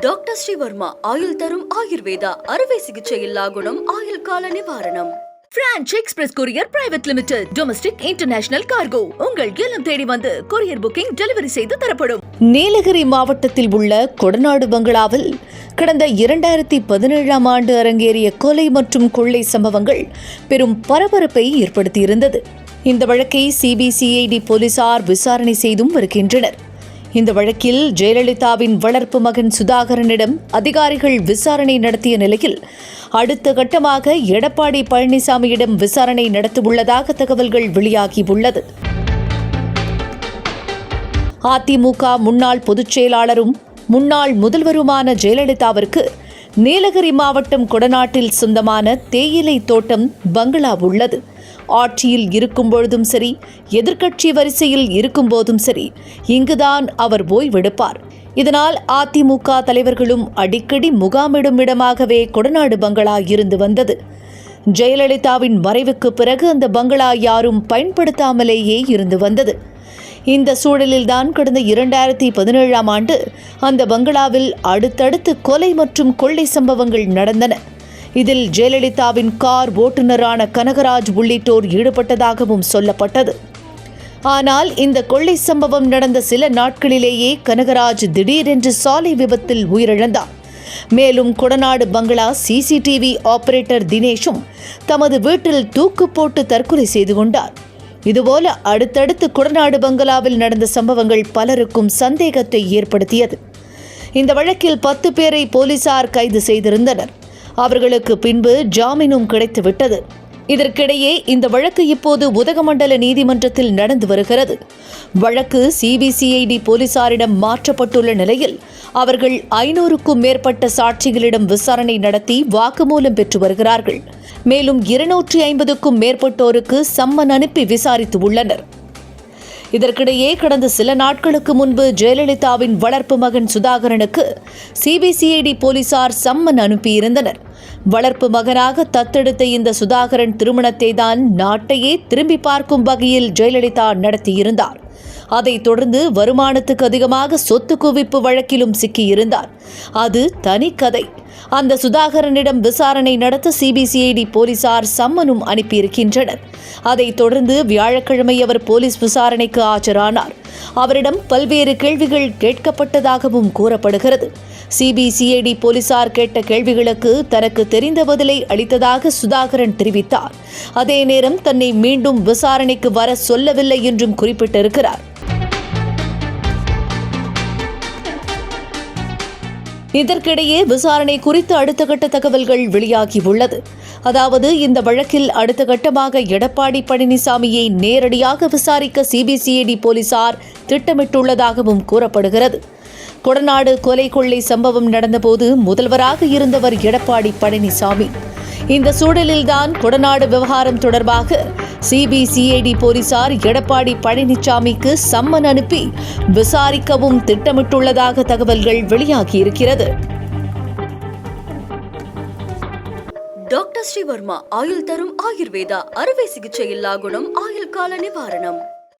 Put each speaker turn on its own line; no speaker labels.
Doctor Sreevarma ஆயுள் தரும் ஆயுர்வேதா அறுவை சிகிச்சை இல்லா குணம் ஆயுள் கால நிவாரணம். Branch express courier private limited domestic international cargo உங்கள் இல்லம் தேடி வந்து கொரியர் புக்கிங் டெலிவரி செய்து தரப்படும்.
நீலகிரி மாவட்டத்தில் உள்ள கொடநாடு பங்களாவில் கடந்த இரண்டாயிரத்தி பதினேழாம் ஆண்டு அரங்கேறிய கொலை மற்றும் கொள்ளை சம்பவங்கள் பெரும் பரபரப்பை ஏற்படுத்தியிருந்தது. இந்த வழக்கை சிபிசிஐடி போலீசார் விசாரணை செய்தும் வருகின்றனர். இந்த வழக்கில் ஜெயலலிதாவின் வளர்ப்பு மகன் சுதாகரனிடம் அதிகாரிகள் விசாரணை நடத்திய நிலையில் அடுத்த கட்டமாக எடப்பாடி பழனிசாமியிடம் விசாரணை நடத்தவுள்ளதாக தகவல்கள் வெளியாகியுள்ளது. அதிமுக முன்னாள் பொதுச் செயலாளரும் முன்னாள் முதல்வருமான ஜெயலலிதாவிற்கு நீலகிரி மாவட்டம் கொடநாட்டில் சொந்தமான தேயிலை தோட்டம் பங்களா உள்ளது. ஆட்சியில் இருக்கும் பொழுதும் சரி எதிர்க்கட்சி வரிசையில் இருக்கும் போதும் சரி இங்குதான் அவர் ஓய்வெடுப்பார். இதனால் அதிமுக தலைவர்களும் அடிக்கடி முகாமிடும் இடமாகவே கொடநாடு பங்களா இருந்து வந்தது. ஜெயலலிதாவின் மறைவுக்கு பிறகு அந்த பங்களா யாரும் பயன்படுத்தாமலேயே இருந்து வந்தது. இந்த சூழலில்தான் கடந்த இரண்டாயிரத்தி பதினேழாம் ஆண்டு அந்த பங்களாவில் அடுத்தடுத்து கொலை மற்றும் கொள்ளை சம்பவங்கள் நடந்தன. இதில் ஜெயலலிதாவின் கார் ஓட்டுநரான கனகராஜ் உள்ளிட்டோர் ஈடுபட்டதாகவும் சொல்லப்பட்டது. ஆனால் இந்த கொள்ளை சம்பவம் நடந்த சில நாட்களிலேயே கனகராஜ் திடீரென்று சாலை விபத்தில் உயிரிழந்தார். மேலும் கொடநாடு பங்களா சிசிடிவி ஆபரேட்டர் தினேஷும் தமது வீட்டில் தூக்கு போட்டு தற்கொலை செய்து கொண்டார். இதுபோல அடுத்தடுத்து கொடநாடு பங்களாவில் நடந்த சம்பவங்கள் பலருக்கும் சந்தேகத்தை ஏற்படுத்தியது. இந்த வழக்கில் பத்து பேரை போலீசார் கைது செய்திருந்தனர். அவர்களுக்கு பின்பு ஜாமீனும் கிடைத்துவிட்டது. இதற்கிடையே இந்த வழக்கு இப்போது உதகமண்டல நீதிமன்றத்தில் நடந்து வருகிறது. வழக்கு சிபிசிஐடி போலீசாரிடம் மாற்றப்பட்டுள்ள நிலையில் அவர்கள் ஐநூறுக்கும் மேற்பட்ட சாட்சிகளிடம் விசாரணை நடத்தி வாக்குமூலம் பெற்று வருகிறார்கள். மேலும் இருநூற்றி ஐம்பதுக்கும் மேற்பட்டோருக்கு சம்மன் அனுப்பி விசாரித்து உள்ளனர். இதற்கிடையே கடந்த சில நாட்களுக்கு முன்பு ஜெயலலிதாவின் வளர்ப்பு மகன் சுதாகரனுக்கு சிபிசிஐடி போலீசார் சம்மன் அனுப்பியிருந்தனர். வளர்ப்பு மகனாக தத்தெடுத்த இந்த சுதாகரன் திருமணத்தை தான் நாட்டையே திரும்பி பார்க்கும் வகையில் ஜெயலலிதா நடத்தியிருந்தார். அதைத் தொடர்ந்து வருமானத்துக்கு அதிகமாக சொத்து குவிப்பு வழக்கிலும் சிக்கியிருந்தார். அது தனி கதை. அந்த சுதாகரனிடம் விசாரணை நடத்த சிபிசிஐடி போலீசார் சம்மனும் அனுப்பியிருக்கின்றனர். அதைத் தொடர்ந்து வியாழக்கிழமை அவர் போலீஸ் விசாரணைக்கு ஆஜரானார். அவரிடம் பல்வேறு கேள்விகள் கேட்கப்பட்டதாகவும் கூறப்படுகிறது. சிபிசிஐடி போலீசார் கேட்ட கேள்விகளுக்கு தனக்கு தெரிந்த பதிலை அளித்ததாக சுதாகரன் தெரிவித்தார். அதே நேரம் தன்னை மீண்டும் விசாரணைக்கு வர சொல்லவில்லை என்றும் குறிப்பிட்டிருக்கிறார். இதற்கிடையே விசாரணை குறித்து அடுத்த கட்ட தகவல்கள் வெளியாகியுள்ளது. அதாவது இந்த வழக்கில் அடுத்த கட்டமாக எடப்பாடி பழனிசாமியை நேரடியாக விசாரிக்க சிபிசிஐடி போலீசார் திட்டமிட்டுள்ளதாகவும் கூறப்படுகிறது. கொடநாடு கொலை கொள்ளை சம்பவம் நடந்தபோது முதல்வராக இருந்தவர் எடப்பாடி பழனிசாமி. இந்த சூழலில்தான் கொடநாடு விவகாரம் தொடர்பாக சிபிசிஐடி போலீசார் எடப்பாடி பழனிசாமிக்கு சம்மன் அனுப்பி விசாரிக்கவும் திட்டமிட்டுள்ளதாக தகவல்கள் வெளியாகியிருக்கிறது.
டாக்டர் ஸ்ரீவர்மா ஆயுள் தரும் ஆயுர்வேதா அறுவை சிகிச்சை இல்லா குணம் ஆயுள் கால நிவாரணம்.